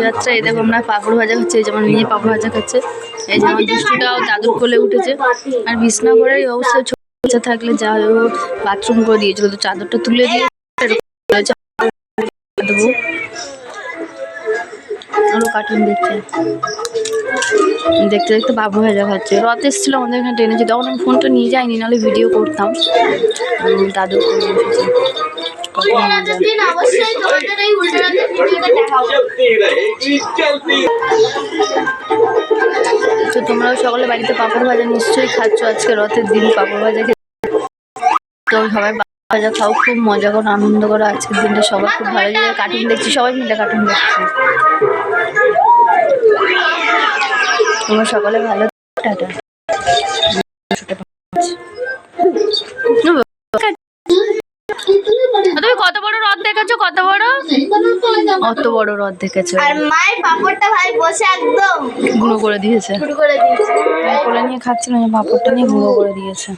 যাত্রা এই দেখো আমরা পাঁপড় ভাজা খাচ্ছি, এই যেমন নিজে পাঁপড় ভাজা খাচ্ছে। এই যে আমার দুষ্টুটাও দাদুর কোলে উঠেছে। আর বিছনা করে অবশ্যই ছোট বাচ্চা থাকলে যা হয় বাথরুম করে দিয়েছিল, তো চাদরটা তুলে দিয়ে দেখতে দেখতে বাবু ভাজা খাচ্ছে। রথ এসেছিল আমাদের এখানে টেনেছি তখন আমি ফোনটা নিয়ে যাইনি, নাহলে ভিডিও করতাম। দাদু তো তোমরাও সকলে বাড়িতে পাঁপড় ভাজা নিশ্চয়ই খাচ্ছ আজকে রথের দিন, পাঁপড় ভাজা তো সবাই ভাজা খাও, খুব মজা করো, আনন্দ করো আজকের দিনটা, সবাই খুব ভালো লাগে কার্টুন দেখছি, সবাই মিলে কার্টুন দেখছি। তোমরা সকলে ভালো টাটা। কত বড় রথ দেখেছ কত বড়? অত বড় রথ দেখেছ। আর মায়ের পাপড়টা ভাই বসে একদম গুঁড়ো করে দিয়েছে। গুঁড়ো করে দিয়েছে। কোলে নিয়ে খাচ্ছিল পাপড়টা নিয়ে গুঁড়ো করে দিয়েছে।